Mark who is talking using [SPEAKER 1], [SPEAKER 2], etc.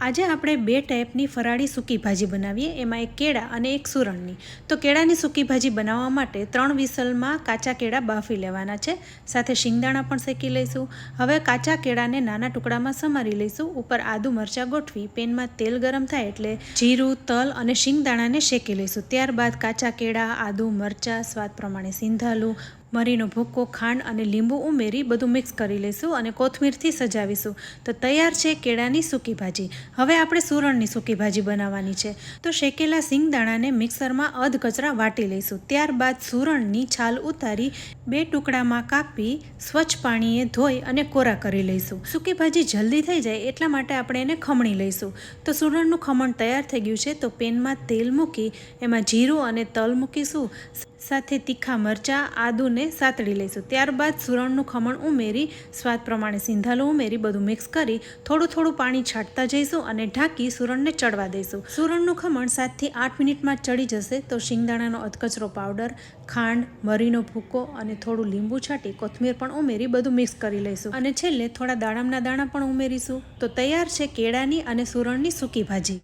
[SPEAKER 1] આજે આપણે બે ટાઈપની ફરાળી સૂકી ભાજી બનાવીએ. એમાં એક કેળા અને એક સુરણની. તો કેળાની સૂકી ભાજી બનાવવા માટે ત્રણ વિસલમાં કાચા કેળા બાફી લેવાના છે. સાથે શિંગદાણા પણ શેકી લઈશું. હવે કાચા કેળાને નાના ટુકડામાં સમારી લઈશું. ઉપર આદુ મરચાં ગોઠવી, પેનમાં તેલ ગરમ થાય એટલે જીરું, તલ અને શિંગદાણાને શેકી લઈશું. ત્યારબાદ કાચા કેળા, આદુ મરચાં, સ્વાદ પ્રમાણે સિંધાલું મરીનો ભૂક્કો, ખાંડ અને લીંબુ ઉમેરી બધું મિક્સ કરી લઈશું અને કોથમીરથી સજાવીશું. તો તૈયાર છે કેળાની સૂકી ભાજી. હવે આપણે સુરણની સૂકી ભાજી બનાવવાની છે. તો શેકેલા સિંગદાણાને મિક્સરમાં અધ કચરા વાટી લઈશું. ત્યારબાદ સુરણની છાલ ઉતારી બે ટુકડામાં કાપી સ્વચ્છ પાણીએ ધોઈ અને કોરા કરી લઈશું. સૂકી ભાજી જલ્દી થઈ જાય એટલા માટે આપણે એને ખમણી લઈશું. તો સુરણનું ખમણ તૈયાર થઈ ગયું છે. તો પેનમાં તેલ મૂકી, એમાં જીરું અને તલ મૂકીશું. સાથે તીખા મરચાં, આદુને સાતળી લઈશું. ત્યારબાદ સુરણનું ખમણ ઉમેરી, સ્વાદ પ્રમાણે સિંધાલું ઉમેરી, બધું મિક્સ કરી થોડું થોડું પાણી છાંટતા જઈશું અને ઢાંકી સુરણને ચડવા દઈશું. સુરણનું ખમણ સાતથી આઠ મિનિટમાં ચડી જશે તો શિંગદાણાનો અધકચરો પાવડર, ખાંડ, મરીનો ભૂકો અને થોડું લીંબુ છાંટી કોથમીર પણ ઉમેરી, બધું મિક્સ કરી લઈશું. અને છેલ્લે થોડા દાડમના દાણા પણ ઉમેરીશું. તો તૈયાર છે કેળાની અને સુરણની સૂકી ભાજી.